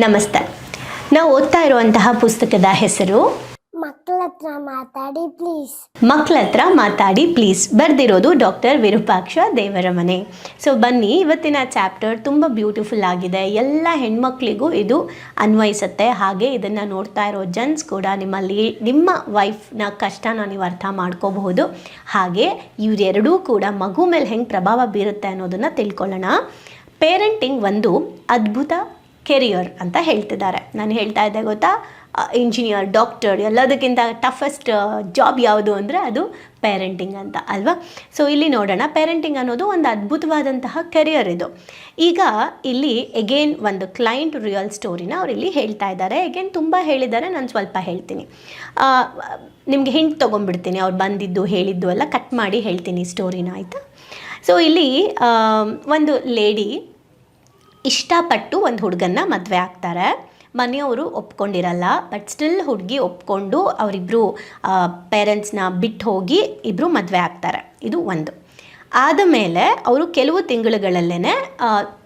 ನಮಸ್ತೆ. ನಾವು ಓದ್ತಾ ಇರುವಂತಹ ಪುಸ್ತಕದ ಹೆಸರು? ಮಕ್ಕಳತ್ರ ಮಾತಾಡಿ ಪ್ಲೀಸ್ ಮಕ್ಕಳತ್ರ ಮಾತಾಡಿ ಪ್ಲೀಸ್ ಬರೆದಿರೋದು ಡಾಕ್ಟರ್ ವಿರೂಪಾಕ್ಷ ದೇವರಮನೆ ಸೊ ಬನ್ನಿ ಇವತ್ತಿನ ಚಾಪ್ಟರ್ ತುಂಬ ಬ್ಯೂಟಿಫುಲ್ ಆಗಿದೆ. ಎಲ್ಲ ಹೆಣ್ಮಕ್ಳಿಗೂ ಇದು ಅನ್ವಯಿಸುತ್ತೆ. ಹಾಗೆ ಇದನ್ನು ನೋಡ್ತಾ ಇರೋ ಜನ್ಸ್ ಕೂಡ ನಿಮ್ಮಲ್ಲಿ ನಿಮ್ಮ ವೈಫ್ನ ಕಷ್ಟನ ನೀವು ಅರ್ಥ ಮಾಡ್ಕೋಬಹುದು. ಹಾಗೆ ಇವರೆರಡೂ ಕೂಡ ಮಗು ಮೇಲೆ ಹೆಂಗೆ ಪ್ರಭಾವ ಬೀರುತ್ತೆ ಅನ್ನೋದನ್ನು ತಿಳ್ಕೊಳ್ಳೋಣ. ಪೇರೆಂಟಿಂಗ್ ಒಂದು ಅದ್ಭುತ ಕೆರಿಯರ್ ಅಂತ ಹೇಳ್ತಿದ್ದಾರೆ. ನಾನು ಹೇಳ್ತಾ ಇದ್ದೆ ಗೊತ್ತಾ? ಇಂಜಿನಿಯರ್ ಡಾಕ್ಟರ್ ಎಲ್ಲದಕ್ಕಿಂತ ಟಫೆಸ್ಟ್ ಜಾಬ್ ಯಾವುದು ಅಂದರೆ ಅದು ಪೇರೆಂಟಿಂಗ್ ಅಂತ, ಅಲ್ವಾ? ಸೊ ಇಲ್ಲಿ ನೋಡೋಣ. ಪೇರೆಂಟಿಂಗ್ ಅನ್ನೋದು ಒಂದು ಅದ್ಭುತವಾದಂತಹ ಕೆರಿಯರ್ ಇದು. ಈಗ ಇಲ್ಲಿ ಎಗೇನ್ ಒಂದು ಕ್ಲೈಂಟ್ ರಿಯಲ್ ಸ್ಟೋರಿನ ಅವ್ರು ಇಲ್ಲಿ ಹೇಳ್ತಾ ಇದ್ದಾರೆ. ಎಗೇನ್ ತುಂಬ ಹೇಳಿದ್ದಾರೆ, ನಾನು ಸ್ವಲ್ಪ ಹೇಳ್ತೀನಿ. ನಿಮಗೆ ಹಿಂಟ್ ತೊಗೊಂಡ್ಬಿಡ್ತೀನಿ. ಅವ್ರು ಬಂದಿದ್ದು, ಹೇಳಿದ್ದು ಎಲ್ಲ ಕಟ್ ಮಾಡಿ ಹೇಳ್ತೀನಿ ಸ್ಟೋರಿನ ಆಯಿತಾ? ಸೊ ಇಲ್ಲಿ ಒಂದು ಲೇಡಿ ಇಷ್ಟಪಟ್ಟು ಒಂದು ಹುಡುಗನ್ನ ಮದುವೆ ಆಗ್ತಾರೆ. ಮನೆಯವರು ಒಪ್ಕೊಂಡಿರಲ್ಲ ಬಟ್ ಸ್ಟಿಲ್ ಹುಡುಗಿ ಒಪ್ಕೊಂಡು ಅವರಿಬ್ಬರು ಪೇರೆಂಟ್ಸ್ನ ಬಿಟ್ಟು ಹೋಗಿ ಇಬ್ಬರು ಮದುವೆ ಆಗ್ತಾರೆ. ಇದು ಒಂದು. ಆದಮೇಲೆ ಅವರು ಕೆಲವು ತಿಂಗಳುಗಳಲ್ಲೇ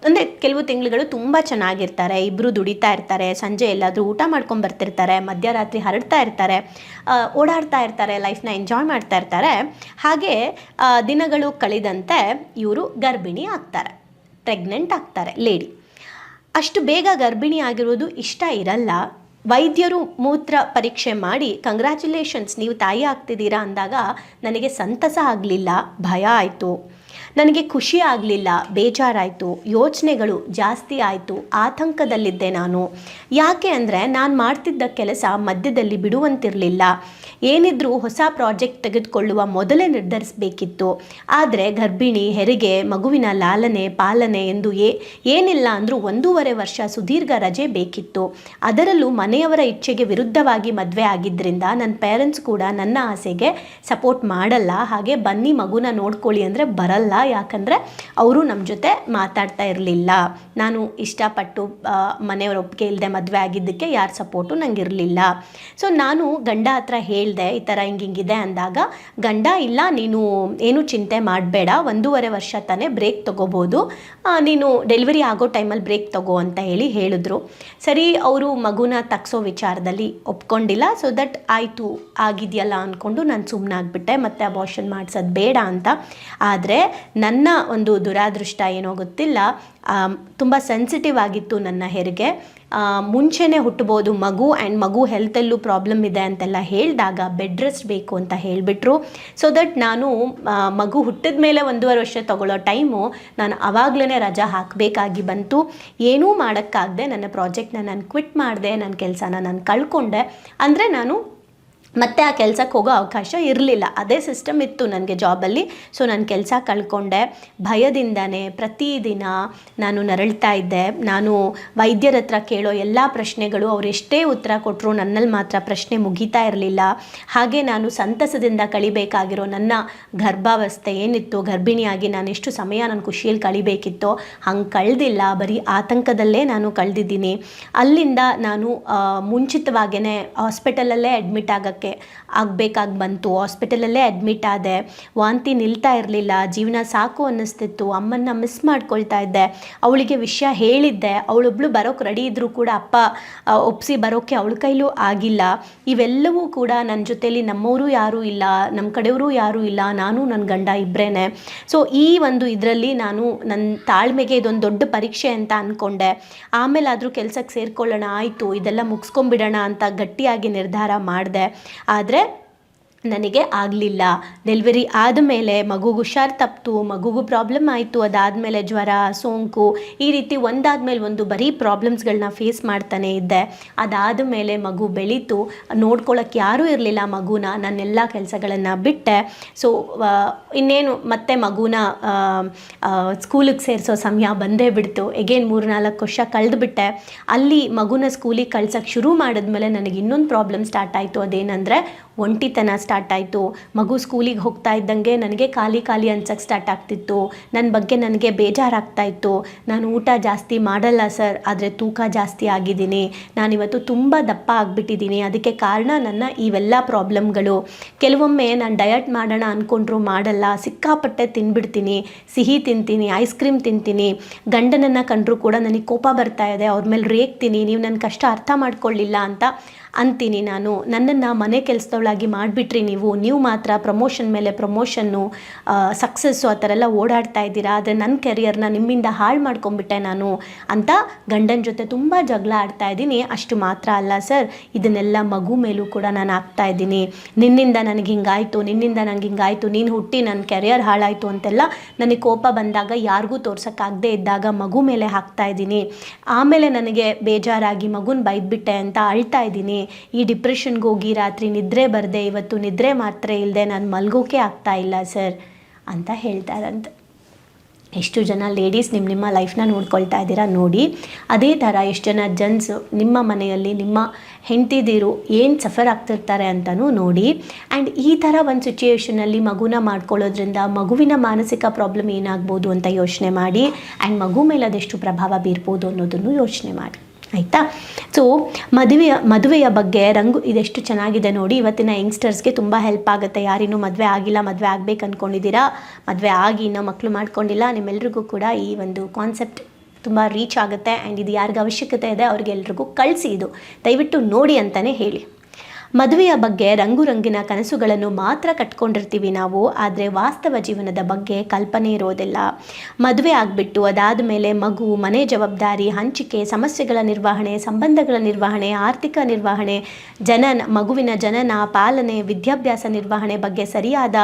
ಅಂದರೆ ಕೆಲವು ತಿಂಗಳುಗಳು ತುಂಬ ಚೆನ್ನಾಗಿರ್ತಾರೆ ಇಬ್ಬರು ದುಡಿತಾ ಇರ್ತಾರೆ, ಸಂಜೆ ಎಲ್ಲಾದರೂ ಊಟ ಮಾಡ್ಕೊಂಡು ಬರ್ತಿರ್ತಾರೆ, ಮಧ್ಯರಾತ್ರಿ ಹರಡ್ತಾ ಇರ್ತಾರೆ ಓಡಾಡ್ತಾ ಇರ್ತಾರೆ ಲೈಫ್ನ ಎಂಜಾಯ್ ಮಾಡ್ತಾ ಇರ್ತಾರೆ. ಹಾಗೆ ದಿನಗಳು ಕಳೆದಂತೆ ಇವರು ಗರ್ಭಿಣಿ ಆಗ್ತಾರೆ ಪ್ರೆಗ್ನೆಂಟ್ ಆಗ್ತಾರೆ ಲೇಡಿ ಅಷ್ಟು ಬೇಗ ಗರ್ಭಿಣಿ ಆಗಿರೋದು ಇಷ್ಟ ಇರಲ್ಲ. ವೈದ್ಯರು ಮೂತ್ರ ಪರೀಕ್ಷೆ ಮಾಡಿ ಕಂಗ್ರ್ಯಾಚುಲೇಷನ್ಸ್ ನೀವು ತಾಯಿ ಆಗ್ತಿದ್ದೀರಾ? ಅಂದಾಗ, ನನಗೆ ಸಂತಸ ಆಗಲಿಲ್ಲ. ಭಯ ಆಯಿತು. ನನಗೆ ಖುಷಿ ಆಗಲಿಲ್ಲ, ಬೇಜಾರಾಯಿತು, ಯೋಚನೆಗಳು ಜಾಸ್ತಿ ಆಯಿತು, ಆತಂಕದಲ್ಲಿದ್ದೆ ನಾನು. ಯಾಕೆ ಅಂದರೆ ನಾನು ಮಾಡ್ತಿದ್ದ ಕೆಲಸ ಮಧ್ಯದಲ್ಲಿ ಬಿಡುವಂತಿರಲಿಲ್ಲ. ಏನಿದ್ರೂ ಹೊಸ ಪ್ರಾಜೆಕ್ಟ್ ತೆಗೆದುಕೊಳ್ಳುವ ಮೊದಲೇ ನಿರ್ಧರಿಸಬೇಕಿತ್ತು. ಆದರೆ ಗರ್ಭಿಣಿ, ಹೆರಿಗೆ, ಮಗುವಿನ ಲಾಲನೆ, ಪಾಲನೆ ಎಂದು ಏ, ಏನಿಲ್ಲ ಅಂದರೂ ಒಂದೂವರೆ ವರ್ಷ ಸುದೀರ್ಘ ರಜೆ ಬೇಕಿತ್ತು. ಅದರಲ್ಲೂ ಮನೆಯವರ ಇಚ್ಛೆಗೆ ವಿರುದ್ಧವಾಗಿ ಮದುವೆ ಆಗಿದ್ದರಿಂದ ನನ್ನ ಪೇರೆಂಟ್ಸ್ ಕೂಡ ನನ್ನ ಆಸೆಗೆ ಸಪೋರ್ಟ್ ಮಾಡಲ್ಲ. ಹಾಗೆ ಬನ್ನಿ ಮಗುನ ನೋಡ್ಕೊಳ್ಳಿ ಅಂದರೆ ಬರಲ್ಲ ಯಾಕಂದರೆ ಅವರು ನಮ್ಮ ಜೊತೆ ಮಾತಾಡ್ತಾ ಇರಲಿಲ್ಲ. ನಾನು ಇಷ್ಟಪಟ್ಟು ಮನೆಯವ್ರ ಒಪ್ಪಿಗೆ ಇಲ್ಲದೆ ಮದುವೆ ಆಗಿದ್ದಕ್ಕೆ ಯಾರ ಸಪೋರ್ಟು ನಂಗೆ ಇರಲಿಲ್ಲ ಸೊ ನಾನು ಗಂಡ ಹತ್ರ ಹೇಳಿದೆ, ಈ ಥರ ಹಿಂಗೆ ಹಿಂಗಿದೆ ಅಂದಾಗ, ಗಂಡ, ಇಲ್ಲ, ನೀನು ಏನು ಚಿಂತೆ ಮಾಡಬೇಡ, ಒಂದೂವರೆ ವರ್ಷ ತಾನೇ ಬ್ರೇಕ್ ತೊಗೋಬೋದು. ನೀನು ಡೆಲಿವರಿ ಆಗೋ ಟೈಮಲ್ಲಿ ಬ್ರೇಕ್ ತಗೋ ಅಂತ ಹೇಳಿ ಹೇಳಿದ್ರು. ಸರಿ, ಅವರು ಮಗುನ ತಗ್ಸೋ ವಿಚಾರದಲ್ಲಿ ಒಪ್ಕೊಂಡಿಲ್ಲ. ಸೊ ದಟ್ ಆಯಿತು, ಆಗಿದೆಯಲ್ಲ ಅಂದ್ಕೊಂಡು ನಾನು ಸುಮ್ಮನಾಗ್ಬಿಟ್ಟೆ ಮತ್ತು ಅಬಾರ್ಷನ್ ಮಾಡಿಸೋದು ಬೇಡ ಅಂತ. ಆದರೆ ನನ್ನ ಒಂದು ದುರಾದೃಷ್ಟ ಏನೋ ಗೊತ್ತಿಲ್ಲ. ತುಂಬ ಸೆನ್ಸಿಟಿವ್ ಆಗಿತ್ತು ನನ್ನ ಹೆರಿಗೆ. ಮುಂಚೆನೇ ಹುಟ್ಟಬೋದು ಮಗು ಆ್ಯಂಡ್ ಮಗು ಹೆಲ್ತಲ್ಲೂ ಪ್ರಾಬ್ಲಮ್ ಇದೆ ಅಂತೆಲ್ಲ ಹೇಳಿದಾಗ ಬೆಡ್ ರೆಸ್ಟ್ ಬೇಕು ಅಂತ ಹೇಳಿಬಿಟ್ರು. ಸೊ ದಟ್ ನಾನು ಮಗು ಹುಟ್ಟಿದ ಮೇಲೆ ಒಂದೂವರೆ ವರ್ಷ ತೊಗೊಳ್ಳೋ ಟೈಮು ನಾನು ಆವಾಗಲೇ ರಜಾ ಹಾಕಬೇಕಾಗಿ ಬಂತು. ಏನೂ ಮಾಡೋಕ್ಕಾಗದೆ ನನ್ನ ಪ್ರಾಜೆಕ್ಟ್ನ ನಾನು ಕ್ವಿಟ್ ಮಾಡಿದೆ, ನನ್ನ ಕೆಲಸನ ನಾನು ಕಳ್ಕೊಂಡೆ. ಅಂದರೆ ನಾನು ಮತ್ತೆ ಆ ಕೆಲಸಕ್ಕೆ ಹೋಗೋ ಅವಕಾಶ ಇರಲಿಲ್ಲ. ಅದೇ ಸಿಸ್ಟಮ್ ಇತ್ತು ನನಗೆ ಜಾಬಲ್ಲಿ ಸೊ ನಾನು ಕೆಲಸ ಕಳ್ಕೊಂಡೆ. ಭಯದಿಂದನೇ ಪ್ರತಿದಿನ ನಾನು ನರಳ್ತಾ ಇದ್ದೆ. ನಾನು ವೈದ್ಯರ ಹತ್ರ ಕೇಳೋ ಎಲ್ಲ ಪ್ರಶ್ನೆಗಳು, ಅವ್ರು ಎಷ್ಟೇ ಉತ್ತರ ಕೊಟ್ಟರು ನನ್ನಲ್ಲಿ ಮಾತ್ರ ಪ್ರಶ್ನೆ ಮುಗೀತಾ ಇರಲಿಲ್ಲ. ಹಾಗೆ ನಾನು ಸಂತಸದಿಂದ ಕಳಿಬೇಕಾಗಿರೋ ನನ್ನ ಗರ್ಭಾವಸ್ಥೆ ಏನಿತ್ತು, ಗರ್ಭಿಣಿಯಾಗಿ ನಾನು ಎಷ್ಟು ಸಮಯ ನಾನು ಖುಷಿಯಲ್ಲಿ ಕಳಿಬೇಕಿತ್ತೋ, ಹಂಗೆ ಕಳೆದಿಲ್ಲ. ಬರೀ ಆತಂಕದಲ್ಲೇ ನಾನು ಕಳೆದಿದ್ದೀನಿ. ಅಲ್ಲಿಂದ ನಾನು ಮುಂಚಿತವಾಗೇ ಹಾಸ್ಪಿಟಲಲ್ಲೇ ಅಡ್ಮಿಟ್ ಆಗಕ್ಕೆ ನೋಡ್ಕೊಳ್ಳೋಕ್ಕೆ ಆಗಬೇಕಾಗಿ ಬಂತು. ಹಾಸ್ಪಿಟಲಲ್ಲೇ ಅಡ್ಮಿಟ್ ಆದೆ. ವಾಂತಿ ನಿಲ್ತಾ ಇರಲಿಲ್ಲ. ಜೀವನ ಸಾಕು ಅನ್ನಿಸ್ತಿತ್ತು. ಅಮ್ಮನ್ನ ಮಿಸ್ ಮಾಡ್ಕೊಳ್ತಾ ಇದ್ದೆ. ಅವಳಿಗೆ ವಿಷಯ ಹೇಳಿದ್ದೆ. ಅವಳೊಬ್ಳು ಬರೋಕ್ಕೆ ರೆಡಿ ಇದ್ದರೂ ಕೂಡ ಅಪ್ಪ ಒಪ್ಪಿಸಿ ಬರೋಕ್ಕೆ ಅವಳ ಕೈಲೂ ಆಗಿಲ್ಲ. ಇವೆಲ್ಲವೂ ಕೂಡ ನನ್ನ ಜೊತೇಲಿ ನಮ್ಮವರು ಯಾರೂ ಇಲ್ಲ. ನಮ್ಮ ಕಡೆಯವರು ಯಾರೂ ಇಲ್ಲ. ನಾನು ನನ್ನ ಗಂಡ ಇಬ್ಬರೇನೆ ಸೊ, ಈ ಒಂದು ಇದರಲ್ಲಿ ನಾನು ನನ್ನ ತಾಳ್ಮೆಗೆ ಇದೊಂದು ದೊಡ್ಡ ಪರೀಕ್ಷೆ ಅಂತ ಅಂದ್ಕೊಂಡೆ ಆಮೇಲೆ ಆದರೂ ಕೆಲಸಕ್ಕೆ ಸೇರ್ಕೊಳ್ಳೋಣ, ಆಯಿತು. ಇದೆಲ್ಲ ಮುಗಿಸ್ಕೊಂಬಿಡೋಣ ಅಂತ ಗಟ್ಟಿಯಾಗಿ ನಿರ್ಧಾರ ಮಾಡಿದೆ. ಆದರೆ ನನಗೆ ಆಗಲಿಲ್ಲ. ಡೆಲಿವರಿ ಆದಮೇಲೆ ಮಗುಗೆ ಹುಷಾರು ತಪ್ಪಿತು ಮಗುಗೂ ಪ್ರಾಬ್ಲಮ್ ಆಯಿತು. ಅದಾದಮೇಲೆ ಜ್ವರ, ಸೋಂಕು, ಈ ರೀತಿ ಒಂದಾದ್ಮೇಲೆ ಒಂದು ಬರೀ ಪ್ರಾಬ್ಲಮ್ಸ್ಗಳನ್ನ ಫೇಸ್ ಮಾಡ್ತಾನೆ ಇದ್ದೆ. ಅದಾದ ಮೇಲೆ ಮಗು ಬೆಳೀತು. ನೋಡ್ಕೊಳ್ಳೋಕ್ಕೆ ಯಾರೂ ಇರಲಿಲ್ಲ ಮಗುನ. ನನ್ನೆಲ್ಲ ಕೆಲಸಗಳನ್ನು ಬಿಟ್ಟೆ. ಸೊ ಇನ್ನೇನು ಮತ್ತೆ ಮಗುನ ಸ್ಕೂಲಿಗೆ ಸೇರಿಸೋ ಸಮಯ ಬಂದೇ ಬಿಡ್ತು. ಎಗೇನ್ ಮೂರು ನಾಲ್ಕು ವರ್ಷ ಕಳೆದುಬಿಟ್ಟೆ. ಅಲ್ಲಿ ಮಗುನ ಸ್ಕೂಲಿಗೆ ಕಳ್ಸೋಕ್ಕೆ ಶುರು ಮಾಡಿದ್ಮೇಲೆ ನನಗೆ ಇನ್ನೊಂದು ಪ್ರಾಬ್ಲಮ್ ಸ್ಟಾರ್ಟ್ ಆಯಿತು. ಅದೇನೆಂದರೆ ಒಂಟಿತನ ಸ್ಟಾರ್ಟ್ ಆಯಿತು. ಮಗು ಸ್ಕೂಲಿಗೆ ಹೋಗ್ತಾ ಇದ್ದಂಗೆ ನನಗೆ ಖಾಲಿ ಖಾಲಿ ಅನ್ಸಕ್ಕೆ ಸ್ಟಾರ್ಟ್ ಆಗ್ತಿತ್ತು. ನನ್ನ ಬಗ್ಗೆ ನನಗೆ ಬೇಜಾರಾಗ್ತಾ ಇತ್ತು. ನಾನು ಊಟ ಜಾಸ್ತಿ ಮಾಡಲ್ಲ ಸರ್ ಆದರೆ ತೂಕ ಜಾಸ್ತಿ ಆಗಿದ್ದೀನಿ. ನಾನಿವತ್ತು ತುಂಬ ದಪ್ಪ ಆಗಿಬಿಟ್ಟಿದ್ದೀನಿ. ಅದಕ್ಕೆ ಕಾರಣ ನನ್ನ ಇವೆಲ್ಲ ಪ್ರಾಬ್ಲಮ್ಗಳು ಕೆಲವೊಮ್ಮೆ ನಾನು ಡಯಟ್ ಮಾಡೋಣ ಅಂದ್ಕೊಂಡ್ರು ಮಾಡಲ್ಲ. ಸಿಕ್ಕಾಪಟ್ಟೆ ತಿನ್ಬಿಡ್ತೀನಿ. ಸಿಹಿ ತಿಂತೀನಿ ಐಸ್ ಕ್ರೀಮ್ ತಿಂತೀನಿ. ಗಂಡನನ್ನು ಕಂಡ್ರೂ ಕೂಡ ನನಗೆ ಕೋಪ ಬರ್ತಾ ಇದೆ. ಅವ್ರ ಮೇಲೆ ರೇಗ್ತೀನಿ. ನೀವು ನನ್ನ ಕಷ್ಟ ಅರ್ಥ ಮಾಡ್ಕೊಳ್ಳಿಲ್ಲ ಅಂತ ಅಂತೀನಿ ನಾನು. ನನ್ನನ್ನು ಮನೆ ಕೆಲಸದವಳಾಗಿ ಮಾಡಿಬಿಟ್ರಿ ನೀವು. ನೀವು ಮಾತ್ರ ಪ್ರಮೋಷನ್ ಮೇಲೆ ಪ್ರಮೋಷನ್ನು ಸಕ್ಸಸ್ಸು ಆ ಥರ ಎಲ್ಲ ಓಡಾಡ್ತಾ ಇದ್ದೀರಾ. ಆದರೆ ನನ್ನ ಕೆರಿಯರ್ನ ನಿಮ್ಮಿಂದ ಹಾಳು ಮಾಡ್ಕೊಂಬಿಟ್ಟೆ ನಾನು ಅಂತ ಗಂಡನ ಜೊತೆ ತುಂಬ ಜಗಳ ಆಡ್ತಾ ಇದ್ದೀನಿ. ಅಷ್ಟು ಮಾತ್ರ ಅಲ್ಲ ಸರ್. ಇದನ್ನೆಲ್ಲ ಮಗು ಮೇಲೂ ಕೂಡ ನಾನು ಆಗ್ತಾ ಇದ್ದೀನಿ. ನಿನ್ನಿಂದ ನನಗೆ ಹಿಂಗಾಯಿತು, ನಿನ್ನಿಂದ ನನಗೆ ಹಿಂಗಾಯಿತು, ನೀನು ಹುಟ್ಟಿ ನನ್ನ ಕೆರಿಯರ್ ಹಾಳಾಯಿತು ಅಂತೆಲ್ಲ ನನಗೆ ಕೋಪ ಬಂದಾಗ ಯಾರಿಗೂ ತೋರ್ಸೋಕ್ಕಾಗದೇ ಇದ್ದಾಗ ಮಗು ಮೇಲೆ ಹಾಕ್ತಾ ಇದ್ದೀನಿ. ಆಮೇಲೆ ನನಗೆ ಬೇಜಾರಾಗಿ ಮಗುನ ಬೈದ್ಬಿಟ್ಟೆ ಅಂತ ಅಳ್ತಾ ಇದ್ದೀನಿ. ಈ ಡಿಪ್ರೆಷನ್ಗೆ ಹೋಗಿ ರಾತ್ರಿ ನಿದ್ರೆ ಬರದೆ, ಇವತ್ತು ನಿದ್ರೆ ಮಾತ್ರ ಇಲ್ಲದೆ ನಾನು ಮಲ್ಗೋಕೆ ಆಗ್ತಾ ಇಲ್ಲ ಸರ್ ಅಂತ ಹೇಳ್ತಾರಂತೆ. ಎಷ್ಟು ಜನ ಲೇಡೀಸ್ ನಿಮ್ಮ ನಿಮ್ಮ ಲೈಫ್ನ ನೋಡ್ಕೊಳ್ತಾ ಇದ್ದೀರಾ ನೋಡಿ. ಅದೇ ಥರ ಎಷ್ಟು ಜನ ಜನ್ಸು ನಿಮ್ಮ ಮನೆಯಲ್ಲಿ, ನಿಮ್ಮ ಹೆಂಡ್ತಿದ್ದೀರು ಏನು ಸಫರ್ ಆಗ್ತಿರ್ತಾರೆ ಅಂತಲೂ ನೋಡಿ. ಆ್ಯಂಡ್ ಈ ಥರ ಒಂದು ಸಿಚುಯೇಷನಲ್ಲಿ ಮಗುನ ಮಾಡ್ಕೊಳ್ಳೋದ್ರಿಂದ ಮಗುವಿನ ಮಾನಸಿಕ ಪ್ರಾಬ್ಲಮ್ ಏನಾಗ್ಬೋದು ಅಂತ ಯೋಚನೆ ಮಾಡಿ. ಆ್ಯಂಡ್ ಮಗು ಮೇಲೆ ಅದೆಷ್ಟು ಪ್ರಭಾವ ಬೀರ್ಬೋದು ಅನ್ನೋದನ್ನು ಯೋಚನೆ ಮಾಡಿ. ಆಯಿತಾ? ಸೊ ಮದುವೆಯ ಮದುವೆಯ ಬಗ್ಗೆ ರಂಗು ಇದೆಷ್ಟು ಚೆನ್ನಾಗಿದೆ ನೋಡಿ. ಇವತ್ತಿನ ಯಂಗ್ಸ್ಟರ್ಸ್ಗೆ ತುಂಬ ಹೆಲ್ಪ್ ಆಗುತ್ತೆ. ಯಾರಿನೂ ಮದುವೆ ಆಗಿಲ್ಲ, ಮದುವೆ ಆಗ್ಬೇಕು ಅಂದ್ಕೊಂಡಿದ್ದೀರಾ ಮದುವೆ ಆಗಿ ಇನ್ನೂ ಮಕ್ಕಳು ಮಾಡ್ಕೊಂಡಿಲ್ಲ. ನಿಮ್ಮೆಲ್ರಿಗೂ ಕೂಡ ಈ ಒಂದು ಕಾನ್ಸೆಪ್ಟ್ ತುಂಬ ರೀಚ್ ಆಗುತ್ತೆ. ಆ್ಯಂಡ್ ಇದು ಯಾರಿಗೆ ಅವಶ್ಯಕತೆ ಇದೆ, ಅವ್ರಿಗೆಲ್ರಿಗೂ ಕಳಿಸಿ ಇದು. ದಯವಿಟ್ಟು ನೋಡಿ ಅಂತಲೇ ಹೇಳಿ. ಮದುವೆಯ ಬಗ್ಗೆ ರಂಗು ರಂಗಿನ ಕನಸುಗಳನ್ನು ಮಾತ್ರ ಕಟ್ಕೊಂಡಿರ್ತೀವಿ ನಾವು, ಆದರೆ ವಾಸ್ತವ ಜೀವನದ ಬಗ್ಗೆ ಕಲ್ಪನೆ ಇರೋದಿಲ್ಲ. ಮದುವೆ ಆಗಿಬಿಟ್ಟು ಅದಾದ ಮೇಲೆ ಮಗು, ಮನೆ ಜವಾಬ್ದಾರಿ, ಹಂಚಿಕೆ, ಸಮಸ್ಯೆಗಳ ನಿರ್ವಹಣೆ, ಸಂಬಂಧಗಳ ನಿರ್ವಹಣೆ, ಆರ್ಥಿಕ ನಿರ್ವಹಣೆ, ಜನನ, ಮಗುವಿನ ಜನನ, ಪಾಲನೆ, ವಿದ್ಯಾಭ್ಯಾಸ ನಿರ್ವಹಣೆ ಬಗ್ಗೆ ಸರಿಯಾದ,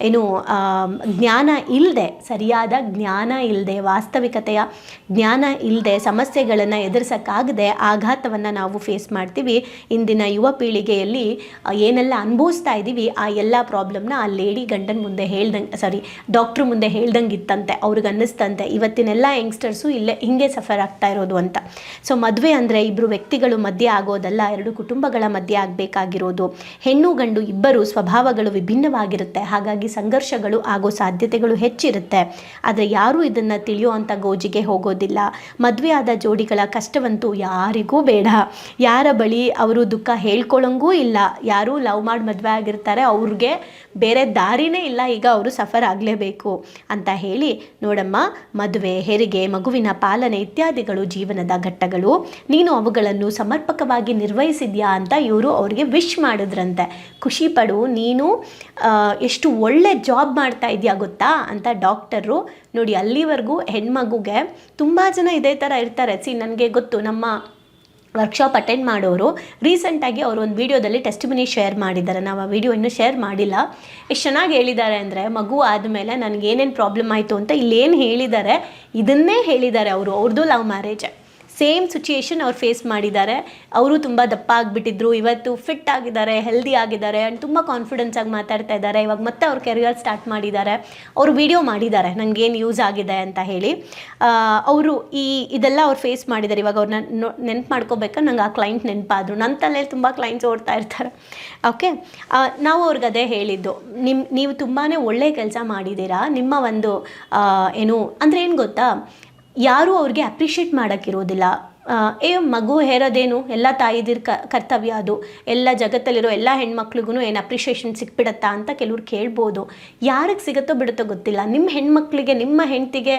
ಏನು ಜ್ಞಾನ ಇಲ್ಲದೆ ಸರಿಯಾದ ಜ್ಞಾನ ಇಲ್ಲದೆ ವಾಸ್ತವಿಕತೆಯ ಜ್ಞಾನ ಇಲ್ಲದೆ ಸಮಸ್ಯೆಗಳನ್ನು ಎದುರಿಸೋಕ್ಕಾಗದೆ ಆಘಾತವನ್ನು ನಾವು ಫೇಸ್ ಮಾಡ್ತೀವಿ. ಇಂದಿನ ಯುವ ಪೀಳಿಗೆಯಲ್ಲಿ ಆ, ಏನೆಲ್ಲ ಅನುಭವಿಸ್ತಾ ಇದ್ದೀವಿ ಆ ಎಲ್ಲ ಪ್ರಾಬ್ಲಮ್ನ ಆ ಲೇಡಿ ಗಂಡನ ಮುಂದೆ ಹೇಳ್ದಂಗೆ ಸಾರಿ ಡಾಕ್ಟ್ರ್ ಮುಂದೆ ಹೇಳ್ದಂಗೆ ಇತ್ತಂತೆ ಅವ್ರಿಗೆ ಅನ್ನಿಸ್ತಂತೆ. ಇವತ್ತಿನೆಲ್ಲ ಯಂಗ್ಸ್ಟರ್ಸು ಇಲ್ಲೇ ಹಿಂಗೆ ಸಫರ್ ಆಗ್ತಾ ಇರೋದು ಅಂತ. ಸೊ ಮದುವೆ ಅಂದರೆ ಇಬ್ಬರು ವ್ಯಕ್ತಿಗಳು ಮಧ್ಯೆ ಆಗೋದಲ್ಲ ಎರಡು ಕುಟುಂಬಗಳ ಮಧ್ಯೆ ಆಗಬೇಕಾಗಿರೋದು. ಹೆಣ್ಣು ಗಂಡು ಇಬ್ಬರು ಸ್ವಭಾವಗಳು ವಿಭಿನ್ನವಾಗಿರುತ್ತೆ. ಹಾಗಾಗಿ ಸಂಘರ್ಷಗಳು ಆಗೋ ಸಾಧ್ಯತೆಗಳು ಹೆಚ್ಚಿರುತ್ತೆ. ಆದರೆ ಯಾರೂ ಇದನ್ನು ಅಂತ ಗೋಜಿಗೆ ಹೋಗೋದಿಲ್ಲ. ಮದುವೆ ಆದ ಜೋಡಿಗಳ ಕಷ್ಟವಂತೂ ಯಾರಿಗೂ ಬೇಡ. ಯಾರ ಬಳಿ ಅವರು ದುಃಖ ಹೇಳ್ಕೊಳ್ಳೋಂಗೂ ಇಲ್ಲ. ಯಾರೂ ಲವ್ ಮಾಡಿ ಮದುವೆ ಆಗಿರ್ತಾರೆ. ಅವ್ರಿಗೆ ಬೇರೆ ದಾರಿನೇ ಇಲ್ಲ. ಈಗ ಅವರು ಸಫರ್ ಆಗಲೇಬೇಕು ಅಂತ ಹೇಳಿ ನೋಡಮ್ಮ, ಮದುವೆ, ಹೆರಿಗೆ, ಮಗುವಿನ ಪಾಲನೆ ಇತ್ಯಾದಿಗಳು ಜೀವನದ ಘಟ್ಟಗಳು. ನೀನು ಅವುಗಳನ್ನು ಸಮರ್ಪಕವಾಗಿ ನಿರ್ವಹಿಸಿದ್ಯಾ ಅಂತ ಇವರು ಅವ್ರಿಗೆ ವಿಶ್ ಮಾಡಿದ್ರಂತೆ. ಖುಷಿ ಪಡು. ನೀನು ಎಷ್ಟು ಒಳ್ಳೆ ಜಾಬ್ ಮಾಡ್ತಾ ಇದೆಯಾ ಗೊತ್ತಾ ಅಂತ ಡಾಕ್ಟರು ನೋಡಿ ಅಲ್ಲಿವರೆಗೂ ಹೆಣ್ಮಗುಗೆ ತುಂಬ ಜನ ಇದೇ ಥರ ಇರ್ತಾರೆ. ಸಿ, ನನಗೆ ಗೊತ್ತು ನಮ್ಮ ವರ್ಕ್ಶಾಪ್ ಅಟೆಂಡ್ ಮಾಡೋರು ರೀಸೆಂಟಾಗಿ ಅವರು ಒಂದು ವೀಡಿಯೋದಲ್ಲಿ ಟೆಸ್ಟಿಮನಿ ಶೇರ್ ಮಾಡಿದ್ದಾರೆ. ನಾವು ಆ ವಿಡಿಯೋ ಇನ್ನೂ ಶೇರ್ ಮಾಡಿಲ್ಲ. ಎಷ್ಟು ಚೆನ್ನಾಗಿ ಹೇಳಿದ್ದಾರೆ ಅಂದರೆ, ಮಗು ಆದಮೇಲೆ ನನಗೆ ಏನೇನು ಪ್ರಾಬ್ಲಮ್ ಆಯಿತು ಅಂತ ಇಲ್ಲೇನು ಹೇಳಿದ್ದಾರೆ. ಇದನ್ನೇ ಹೇಳಿದ್ದಾರೆ ಅವರು. ಅವ್ರದ್ದು ಲವ್ ಮ್ಯಾರೇಜ್ ಸೇಮ್ ಸಿಚುಯೇಷನ್ ಅವ್ರು ಫೇಸ್ ಮಾಡಿದ್ದಾರೆ. ಅವರು ತುಂಬ ದಪ್ಪ ಆಗಿಬಿಟ್ಟಿದ್ರು. ಇವತ್ತು ಫಿಟ್ ಆಗಿದ್ದಾರೆ ಹೆಲ್ದಿ ಆಗಿದ್ದಾರೆ ಆ್ಯಂಡ್ ತುಂಬ ಕಾನ್ಫಿಡೆನ್ಸ್ ಆಗಿ ಮಾತಾಡ್ತಾ ಇದ್ದಾರೆ. ಇವಾಗ ಮತ್ತೆ ಅವ್ರ ಕೆರಿಯರ್ ಸ್ಟಾರ್ಟ್ ಮಾಡಿದ್ದಾರೆ. ಅವರು ವಿಡಿಯೋ ಮಾಡಿದ್ದಾರೆ. ನನಗೇನು ಯೂಸ್ ಆಗಿದೆ ಅಂತ ಹೇಳಿ. ಅವರು ಈ, ಇದೆಲ್ಲ ಅವ್ರು ಫೇಸ್ ಮಾಡಿದ್ದಾರೆ. ಇವಾಗ ಅವ್ರನ್ನ ನೆನ್ಪು ಮಾಡ್ಕೋಬೇಕಾದ್ರೆ ನಂಗೆ ಆ ಕ್ಲೈಂಟ್ ನೆನಪಾದರು. ನನ್ನ ತಲೆಯಲ್ಲಿ ತುಂಬ ಕ್ಲೈಂಟ್ಸ್ ಓಡ್ತಾ ಇರ್ತಾರೆ. ಓಕೆ ನಾವು ಅವ್ರಿಗೆ ಅದೇ ಹೇಳಿದ್ದು. ನಿಮ್ಮ ನೀವು ತುಂಬಾ ಒಳ್ಳೆಯ ಕೆಲಸ ಮಾಡಿದ್ದೀರಾ? ನಿಮ್ಮ ಒಂದು ಏನು, ಅಂದರೆ ಏನು ಗೊತ್ತಾ? ಯಾರೂ ಅವ್ರಿಗೆ ಅಪ್ರಿಷಿಯೇಟ್ ಮಾಡೋಕ್ಕಿರೋದಿಲ್ಲ ಏ, ಮಗು ಹೇರೋದೇನು ಎಲ್ಲ ತಾಯಿದಿರ್ ಕರ್ತವ್ಯ ಅದು. ಎಲ್ಲ ಜಗತ್ತಲ್ಲಿರೋ ಎಲ್ಲ ಹೆಣ್ಮಕ್ಳಿಗೂ ಏನು ಅಪ್ರಿಷಿಯೇಷನ್ ಸಿಕ್ಬಿಡತ್ತಾ? ಅಂತ ಕೆಲವ್ರು ಕೇಳ್ಬೋದು. ಯಾರಿಗೆ ಸಿಗುತ್ತೋ ಬಿಡುತ್ತೋ ಗೊತ್ತಿಲ್ಲ. ನಿಮ್ಮ ಹೆಣ್ಮಕ್ಳಿಗೆ, ನಿಮ್ಮ ಹೆಂಡತಿಗೆ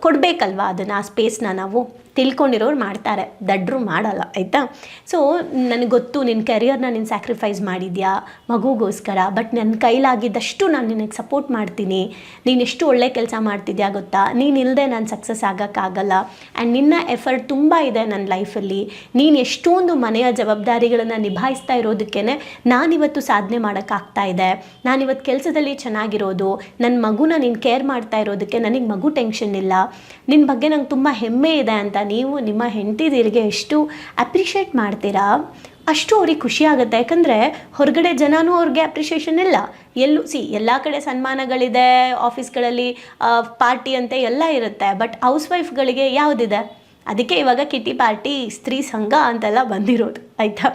ಕೊಡಬೇಕಲ್ವಾ ಅದನ್ನು, ಆ ಸ್ಪೇಸ್ನ ನಾವು? ತಿಳ್ಕೊಂಡಿರೋರು ಮಾಡ್ತಾರೆ. ದಡ್ರು ಮಾಡಲ್ಲ, ಆಯಿತಾ? ಸೊ ನನಗೆ ಗೊತ್ತು ನಿನ್ನ ಕೆರಿಯರ್ನ ನೀನು ಸ್ಯಾಕ್ರಿಫೈಸ್ ಮಾಡಿದ್ಯಾ ಮಗುಗೋಸ್ಕರ? ಬಟ್ ನನ್ನ ಕೈಲಾಗಿದ್ದಷ್ಟು ನಾನು ನಿನಗೆ ಸಪೋರ್ಟ್ ಮಾಡ್ತೀನಿ. ನೀನು ಎಷ್ಟು ಒಳ್ಳೆ ಕೆಲಸ ಮಾಡ್ತಿದ್ಯಾ ಗೊತ್ತಾ? ನೀನು ಇಲ್ಲದೆ ನಾನು ಸಕ್ಸಸ್ ಆಗೋಕ್ಕಾಗಲ್ಲ. ಆ್ಯಂಡ್ ನಿನ್ನ ಎಫರ್ಟ್ ತುಂಬ ಇದೆ ನನ್ನ ಲೈಫಲ್ಲಿ. ನೀನು ಎಷ್ಟೊಂದು ಮನೆಯ ಜವಾಬ್ದಾರಿಗಳನ್ನು ನಿಭಾಯಿಸ್ತಾ ಇರೋದಕ್ಕೇ ನಾನಿವತ್ತು ಸಾಧನೆ ಮಾಡೋಕ್ಕಾಗ್ತಾ ಇದೆ. ನಾನಿವತ್ತು ಕೆಲಸದಲ್ಲಿ ಚೆನ್ನಾಗಿರೋದು. ನನ್ನ ಮಗುನ ನೀನು ಕೇರ್ ಮಾಡ್ತಾ ಇರೋದಕ್ಕೆ ನನಗೆ ಮಗು ಟೆನ್ಷನ್ ಇಲ್ಲ. ನಿನ್ನ ಬಗ್ಗೆ ನಂಗೆ ತುಂಬ ಹೆಮ್ಮೆ ಇದೆ ಅಂತ ನೀವು ನಿಮ್ಮ ಹೆಂಡತಿದಿರಿಗೆ ಎಷ್ಟು ಅಪ್ರಿಷಿಯೇಟ್ ಮಾಡ್ತೀರಾ? ಅಷ್ಟು ಅವ್ರಿಗೆ ಖುಷಿ ಆಗುತ್ತೆ. ಯಾಕಂದರೆ ಹೊರಗಡೆ ಜನನೂ ಅವ್ರಿಗೆ ಅಪ್ರಿಷಿಯೇಷನ್ ಇಲ್ಲ. ಎಲ್ಲೂ ಸಿ, ಎಲ್ಲ ಕಡೆ ಸನ್ಮಾನಗಳಿದೆ, ಆಫೀಸ್ಗಳಲ್ಲಿ ಪಾರ್ಟಿ ಅಂತ ಎಲ್ಲ ಇರುತ್ತೆ. ಬಟ್ ಹೌಸ್ ವೈಫ್ಗಳಿಗೆ ಯಾವುದಿದೆ? ಅದಕ್ಕೆ ಇವಾಗ ಕಿಟಿ ಪಾರ್ಟಿ ಸ್ತ್ರೀ ಸಂಘ ಅಂತೆಲ್ಲ ಬಂದಿರೋದು, ಆಯಿತಾ?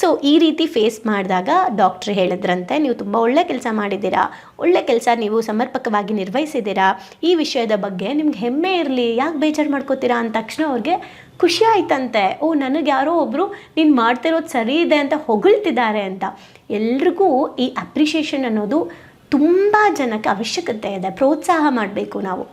ಸೊ ಈ ರೀತಿ ಫೇಸ್ ಮಾಡಿದಾಗ ಡಾಕ್ಟ್ರ್ ಹೇಳಿದ್ರಂತೆ, ನೀವು ತುಂಬ ಒಳ್ಳೆ ಕೆಲಸ ಮಾಡಿದ್ದೀರಾ? ಒಳ್ಳೆ ಕೆಲಸ ನೀವು ಸಮರ್ಪಕವಾಗಿ ನಿರ್ವಹಿಸಿದ್ದೀರಾ? ಈ ವಿಷಯದ ಬಗ್ಗೆ ನಿಮ್ಗೆ ಹೆಮ್ಮೆ ಇರಲಿ, ಯಾಕೆ ಬೇಜಾರು ಮಾಡ್ಕೋತೀರಾ ಅಂದ ತಕ್ಷಣ ಅವ್ರಿಗೆ ಖುಷಿ ಆಯ್ತಂತೆ. ಓ, ನನಗೆ ಯಾರೋ ಒಬ್ಬರು ನೀನು ಮಾಡ್ತಿರೋದು ಸರಿ ಇದೆ ಅಂತ ಹೊಗಳ್ತಿದ್ದಾರೆ ಅಂತ. ಎಲ್ರಿಗೂ ಈ ಅಪ್ರಿಷಿಯೇಷನ್ ಅನ್ನೋದು ತುಂಬ ಜನಕ್ಕೆ ಅವಶ್ಯಕತೆ ಇದೆ. ಪ್ರೋತ್ಸಾಹ ಮಾಡಬೇಕು ನಾವು.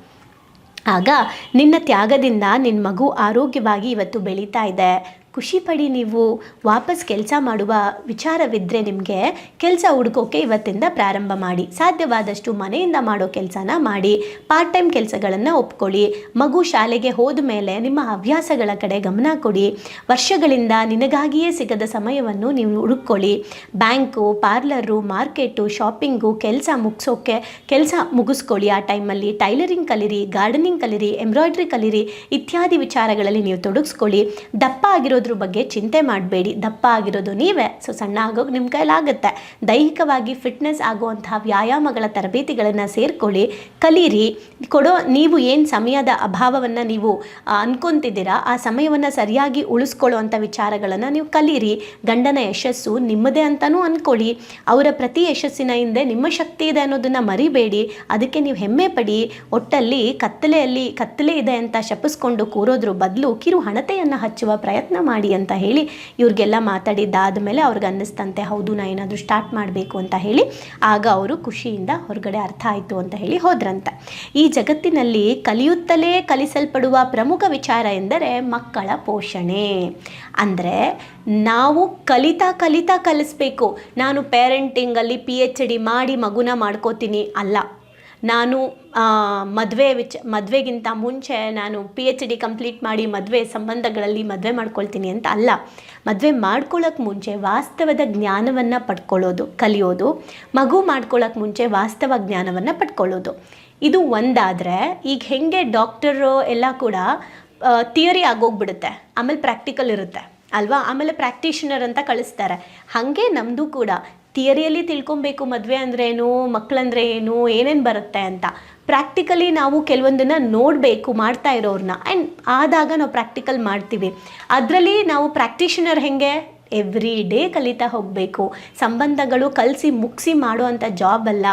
ಆಗ ನಿನ್ನ ತ್ಯಾಗದಿಂದ ನಿನ್ನ ಮಗು ಆರೋಗ್ಯವಾಗಿ ಇವತ್ತು ಬೆಳೀತಾ ಇದೆ. ಖುಷಿ ಪಡಿ ನೀವು ವಾಪಸ್ ಕೆಲಸ ಮಾಡುವ ವಿಚಾರವಿದ್ದರೆ ನಿಮಗೆ ಕೆಲಸ ಹುಡ್ಕೋಕೆ ಇವತ್ತಿಂದ ಪ್ರಾರಂಭ ಮಾಡಿ. ಸಾಧ್ಯವಾದಷ್ಟು ಮನೆಯಿಂದ ಮಾಡೋ ಕೆಲಸನ ಮಾಡಿ. ಪಾರ್ಟ್ ಟೈಮ್ ಕೆಲಸಗಳನ್ನು ಒಪ್ಕೊಳ್ಳಿ. ಮಗು ಶಾಲೆಗೆ ಹೋದ ಮೇಲೆ ನಿಮ್ಮ ಹವ್ಯಾಸಗಳ ಕಡೆ ಗಮನ ಕೊಡಿ. ವರ್ಷಗಳಿಂದ ನಿನಗಾಗಿಯೇ ಸಿಗದ ಸಮಯವನ್ನು ನೀವು ಹುಡುಕೊಳ್ಳಿ. ಬ್ಯಾಂಕು, ಪಾರ್ಲರು, ಮಾರ್ಕೆಟು, ಶಾಪಿಂಗು, ಕೆಲಸ ಮುಗಿಸೋಕೆ ಕೆಲಸ ಮುಗಿಸ್ಕೊಳ್ಳಿ. ಆ ಟೈಮಲ್ಲಿ ಟೈಲರಿಂಗ್ ಕಲಿರಿ, ಗಾರ್ಡನಿಂಗ್ ಕಲಿರಿ, ಎಂಬ್ರಾಯ್ಡ್ರಿ ಕಲಿರಿ ಇತ್ಯಾದಿ ವಿಚಾರಗಳಲ್ಲಿ ನೀವು ತೊಡಗಿಸ್ಕೊಳ್ಳಿ. ದಪ್ಪ ಆಗಿರೋದ್ರ ಬಗ್ಗೆ ಚಿಂತೆ ಮಾಡಬೇಡಿ, ದಪ್ಪ ಆಗಿರೋದು ನೀವೇ. ಸೊ, ಸಣ್ಣ ಆಗೋಕೆ ನಿಮ್ಮ ಕೈಲಾಗುತ್ತೆ. ದೈಹಿಕವಾಗಿ ಫಿಟ್ನೆಸ್ ಆಗುವಂತಹ ವ್ಯಾಯಾಮಗಳ ತರಬೇತಿಗಳನ್ನು ಸೇರ್ಕೊಳ್ಳಿ, ಕಲೀರಿ. ಕೊಡೋ, ನೀವು ಏನು ಸಮಯದ ಅಭಾವವನ್ನು ನೀವು ಅನ್ಕೊತಿದ್ದೀರಾ, ಆ ಸಮಯವನ್ನು ಸರಿಯಾಗಿ ಉಳಿಸ್ಕೊಳ್ಳೋ ಅಂಥ ವಿಚಾರಗಳನ್ನು ನೀವು ಕಲೀರಿ. ಗಂಡನ ಯಶಸ್ಸು ನಿಮ್ಮದೇ ಅಂತಲೂ ಅಂದ್ಕೊಳ್ಳಿ ಅವರ ಪ್ರತಿ ಯಶಸ್ಸಿನ ಹಿಂದೆ ನಿಮ್ಮ ಶಕ್ತಿ ಇದೆ ಅನ್ನೋದನ್ನು ಮರಿಬೇಡಿ. ಅದಕ್ಕೆ ನೀವು ಹೆಮ್ಮೆ ಪಡಿ. ಒಟ್ಟಲ್ಲಿ ಕತ್ತಲೆಯಲ್ಲಿ, ಕತ್ತಲೆ ಇದೆ ಅಂತ ಶಪಿಸ್ಕೊಂಡು ಕೂರೋದ್ರ ಬದಲು ಕಿರು ಹಣತೆಯನ್ನು ಹಚ್ಚುವ ಪ್ರಯತ್ನ ಮಾಡಿ. ಅಂತ ಹೇಳಿ ಇವ್ರಿಗೆಲ್ಲ ಮಾತಾಡಿದ್ದಾದ ಮೇಲೆ ಅವ್ರಿಗೆ ಅನ್ನಿಸ್ತಂತೆ, ಹೌದು, ನಾ ಏನಾದರೂ ಸ್ಟಾರ್ಟ್ ಮಾಡಬೇಕು ಅಂತ ಹೇಳಿ. ಆಗ ಅವರು ಖುಷಿಯಿಂದ ಹೊರಗಡೆ ಅರ್ಥ ಆಯಿತು ಅಂತ ಹೇಳಿ ಹೋದ್ರಂತೆ. ಈ ಜಗತ್ತಿನಲ್ಲಿ ಕಲಿಯುತ್ತಲೇ ಕಲಿಸಲ್ಪಡುವ ಪ್ರಮುಖ ವಿಚಾರ ಎಂದರೆ ಮಕ್ಕಳ ಪೋಷಣೆ. ಅಂದರೆ ನಾವು ಕಲಿತಾ ಕಲಿತಾ ಕಲಿಸ್ಬೇಕು. ನಾನು ಪೇರೆಂಟಿಂಗಲ್ಲಿ ಪಿ ಎಚ್ ಡಿ ಮಾಡಿ ಮಗುನ ಮಾಡ್ಕೋತೀನಿ. ಅಲ್ಲ ನಾನು ಮದುವೆ ವಿಚ್, ಮದುವೆಗಿಂತ ಮುಂಚೆ ನಾನು ಪಿ ಎಚ್ ಡಿ ಕಂಪ್ಲೀಟ್ ಮಾಡಿ ಮದುವೆ ಸಂಬಂಧಗಳಲ್ಲಿ ಮದುವೆ ಮಾಡ್ಕೊಳ್ತೀನಿ ಅಂತ ಅಲ್ಲ. ಮದುವೆ ಮಾಡ್ಕೊಳ್ಳೋಕೆ ಮುಂಚೆ ವಾಸ್ತವದ ಜ್ಞಾನವನ್ನು ಪಡ್ಕೊಳ್ಳೋದು, ಕಲಿಯೋದು, ಮಗು ಮಾಡ್ಕೊಳ್ಳೋಕೆ ಮುಂಚೆ ವಾಸ್ತವ ಜ್ಞಾನವನ್ನು ಪಡ್ಕೊಳ್ಳೋದು. ಇದು ಒಂದಾದರೆ ಈಗ ಹೆಂಗೆ ಡಾಕ್ಟರು ಎಲ್ಲ ಕೂಡ ಥಿಯರಿ ಆಗೋಗ್ಬಿಡುತ್ತೆ, ಆಮೇಲೆ ಪ್ರಾಕ್ಟಿಕಲ್ ಇರುತ್ತೆ, ಅಲ್ವಾ? ಆಮೇಲೆ ಪ್ರಾಕ್ಟೀಷನರ್ ಅಂತ ಕಳಿಸ್ತಾರೆ. ಹಾಗೆ ನಮ್ಮದು ಕೂಡ ಥಿಯರಿಯಲ್ಲಿ ತಿಳ್ಕೊಬೇಕು ಮದುವೆ ಅಂದರೆ ಏನು ಮಕ್ಕಳಂದ್ರೆ ಏನು, ಏನೇನು ಬರುತ್ತೆ ಅಂತ. ಪ್ರಾಕ್ಟಿಕಲಿ ನಾವು ಕೆಲವೊಂದನ್ನು ನೋಡಬೇಕು ಮಾಡ್ತಾ ಇರೋರನ್ನ ಆ್ಯಂಡ್ ಆದಾಗ ನಾವು ಪ್ರಾಕ್ಟಿಕಲ್ ಮಾಡ್ತೀವಿ. ಅದರಲ್ಲಿ ನಾವು ಪ್ರಾಕ್ಟೀಷನರ್ ಹೆಂಗೆ? ಎವ್ರಿ ಡೇ ಕಲಿತಾ ಹೋಗಬೇಕು. ಸಂಬಂಧಗಳು ಕಲಿಸಿ ಮುಗಿಸಿ ಮಾಡುವಂಥ ಜಾಬ್ ಅಲ್ಲ.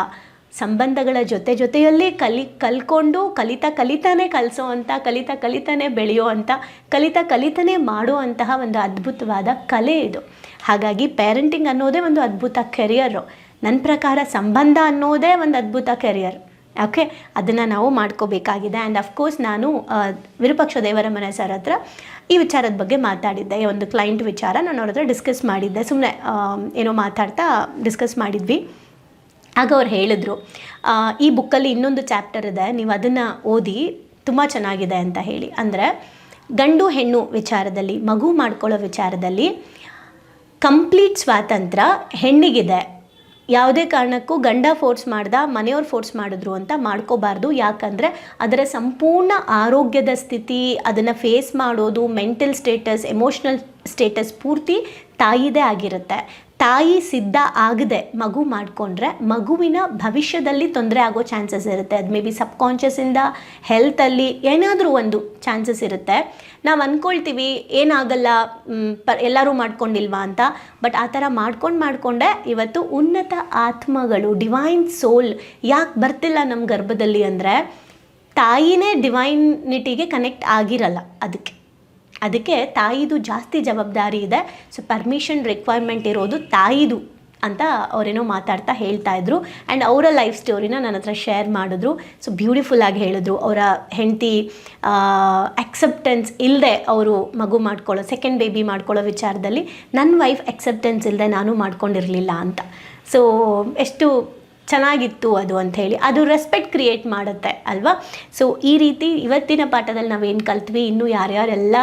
ಸಂಬಂಧಗಳ ಜೊತೆ ಜೊತೆಯಲ್ಲಿ ಕಲಿ, ಕಲ್ಕೊಂಡು ಕಲಿತಾ ಕಲಿತಾನೆ ಕಲಿಸೋ ಅಂತ, ಕಲಿತಾ ಕಲಿತಾನೆ ಬೆಳೆಯೋ ಅಂತ, ಕಲಿತಾ ಕಲಿತಾನೆ ಮಾಡೋ ಅಂತಹ ಒಂದು ಅದ್ಭುತವಾದ ಕಲೆ ಇದು. ಹಾಗಾಗಿ ಪೇರೆಂಟಿಂಗ್ ಅನ್ನೋದೇ ಒಂದು ಅದ್ಭುತ ಕೆರಿಯರು ನನ್ನ ಪ್ರಕಾರ ಸಂಬಂಧ ಅನ್ನೋದೇ ಒಂದು ಅದ್ಭುತ ಕೆರಿಯರ್ ಓಕೆ ಅದನ್ನು ನಾವು ಮಾಡ್ಕೋಬೇಕಾಗಿದೆ. ಆ್ಯಂಡ್ ಅಫ್ಕೋರ್ಸ್ ನಾನು ವಿರೂಪಾಕ್ಷ ದೇವರ ಮನೆ ಸರ್ ಹತ್ರ ಈ ವಿಚಾರದ ಬಗ್ಗೆ ಮಾತಾಡಿದ್ದೆ. ಒಂದು ಕ್ಲೈಂಟ್ ವಿಚಾರ ನಾನು ಅವ್ರ ಹತ್ರ ಡಿಸ್ಕಸ್ ಮಾಡಿದ್ದೆ. ಸುಮ್ಮನೆ ಏನೋ ಮಾತಾಡ್ತಾ ಡಿಸ್ಕಸ್ ಮಾಡಿದ್ವಿ. ಆಗ ಅವ್ರು ಹೇಳಿದ್ರು ಈ ಬುಕ್ಕಲ್ಲಿ ಇನ್ನೊಂದು ಚಾಪ್ಟರ್ ಇದೆ, ನೀವು ಅದನ್ನು ಓದಿ ತುಂಬ ಚೆನ್ನಾಗಿದೆ ಅಂತ ಹೇಳಿ. ಅಂದರೆ, ಗಂಡು ಹೆಣ್ಣು ವಿಚಾರದಲ್ಲಿ, ಮಗು ಮಾಡ್ಕೊಳ್ಳೋ ವಿಚಾರದಲ್ಲಿ ಕಂಪ್ಲೀಟ್ ಸ್ವಾತಂತ್ರ್ಯ ಹೆಣ್ಣಿಗಿದೆ. ಯಾವುದೇ ಕಾರಣಕ್ಕೂ ಗಂಡ ಫೋರ್ಸ್ ಮಾಡ್ದ, ಮನೆಯವ್ರು ಫೋರ್ಸ್ ಮಾಡಿದ್ರು ಅಂತ ಮಾಡ್ಕೋಬಾರ್ದು. ಯಾಕಂದರೆ, ಅದರ ಸಂಪೂರ್ಣ ಆರೋಗ್ಯದ ಸ್ಥಿತಿ, ಅದನ್ನು ಫೇಸ್ ಮಾಡೋದು ಮೆಂಟಲ್ ಸ್ಟೇಟಸ್ ಎಮೋಷ್ನಲ್ ಸ್ಟೇಟಸ್ ಪೂರ್ತಿ ತಾಯಿದೇ ಆಗಿರುತ್ತೆ. ತಾಯಿ ಸಿದ್ಧ ಆಗದೆ ಮಗು ಮಾಡಿಕೊಂಡ್ರೆ ಮಗುವಿನ ಭವಿಷ್ಯದಲ್ಲಿ ತೊಂದರೆ ಆಗೋ ಚಾನ್ಸಸ್ ಇರುತ್ತೆ. ಅದು ಮೇ ಬಿ ಸಬ್ಕಾನ್ಷಿಯಸ್ಸಿಂದ ಹೆಲ್ತಲ್ಲಿ ಏನಾದರೂ ಒಂದು ಚಾನ್ಸಸ್ ಇರುತ್ತೆ. ನಾವು ಅಂದ್ಕೊಳ್ತೀವಿ ಏನಾಗಲ್ಲ ಪ, ಎಲ್ಲರೂ ಮಾಡ್ಕೊಂಡಿಲ್ವಾ ಅಂತ. ಬಟ್ ಆ ಥರ ಮಾಡ್ಕೊಂಡು ಮಾಡಿಕೊಂಡೆ ಇವತ್ತು ಉನ್ನತ ಆತ್ಮಗಳು ಡಿವೈನ್ ಸೋಲ್ ಯಾಕೆ ಬರ್ತಿಲ್ಲ ನಮ್ಮ ಗರ್ಭದಲ್ಲಿ ಅಂದರೆ ತಾಯಿನೇ ಡಿವೈನಿಟಿಗೆ ಕನೆಕ್ಟ್ ಆಗಿರಲ್ಲ ಅದಕ್ಕೆ. ಅದಕ್ಕೆ ತಾಯಿದು ಜಾಸ್ತಿ ಜವಾಬ್ದಾರಿ ಇದೆ. ಸೊ ಪರ್ಮಿಷನ್ ರಿಕ್ವೈರ್ಮೆಂಟ್ ಇರೋದು ತಾಯಿದು ಅಂತ ಅವರೇನೋ ಮಾತಾಡ್ತಾ ಹೇಳ್ತಾ ಇದ್ರು. ಆ್ಯಂಡ್ ಅವರ ಲೈಫ್ ಸ್ಟೋರಿನ ನನ್ನ ಹತ್ರ ಶೇರ್ ಮಾಡಿದ್ರು. ಸೊ ಬ್ಯೂಟಿಫುಲ್ ಆಗಿ ಹೇಳಿದ್ರು. ಅವರ ಹೆಂಡತಿ ಅಕ್ಸೆಪ್ಟೆನ್ಸ್ ಇಲ್ಲದೆ ಅವರು ಮಗು ಮಾಡ್ಕೊಳ್ಳೋ ಸೆಕೆಂಡ್ ಬೇಬಿ ಮಾಡ್ಕೊಳ್ಳೋ ವಿಚಾರದಲ್ಲಿ ನನ್ನ ವೈಫ್ ಅಕ್ಸೆಪ್ಟೆನ್ಸ್ ಇಲ್ಲದೆ ನಾನು ಮಾಡ್ಕೊಂಡಿರಲಿಲ್ಲ ಅಂತ. ಸೊ ಎಷ್ಟು ಚೆನ್ನಾಗಿತ್ತು ಅದು ಅಂತ ಹೇಳಿ ಅದು ರೆಸ್ಪೆಕ್ಟ್ ಕ್ರಿಯೇಟ್ ಮಾಡುತ್ತೆ ಅಲ್ವಾ? ಸೊ ಈ ರೀತಿ ಇವತ್ತಿನ ಪಾಠದಲ್ಲಿ ನಾವೇನು ಕಲ್ತ್ವಿ? ಇನ್ನೂ ಯಾರ್ಯಾರೆಲ್ಲ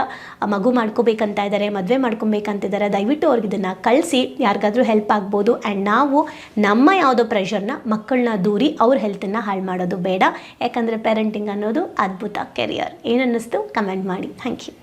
ಮಗು ಮಾಡ್ಕೋಬೇಕಂತ ಇದ್ದಾರೆ ಮದುವೆ ಮಾಡ್ಕೊಬೇಕಂತಿದ್ದಾರೆ ದಯವಿಟ್ಟು ಅವ್ರಿಗೆ ಇದನ್ನು ಕಳಿಸಿ. ಯಾರಿಗಾದರೂ ಹೆಲ್ಪ್ ಆಗ್ಬೋದು. ಆ್ಯಂಡ್ ನಾವು ನಮ್ಮ ಯಾವುದೋ ಪ್ರೆಷರ್ನ ಮಕ್ಕಳನ್ನ ದೂರಿ ಅವ್ರ ಹೆಲ್ತನ್ನು ಹಾಳು ಮಾಡೋದು ಬೇಡ. ಯಾಕಂದರೆ ಪೇರೆಂಟಿಂಗ್ ಅನ್ನೋದು ಅದ್ಭುತ ಕೆರಿಯರ್ ಏನನ್ನಿಸ್ತು ಕಮೆಂಟ್ ಮಾಡಿ. Thank you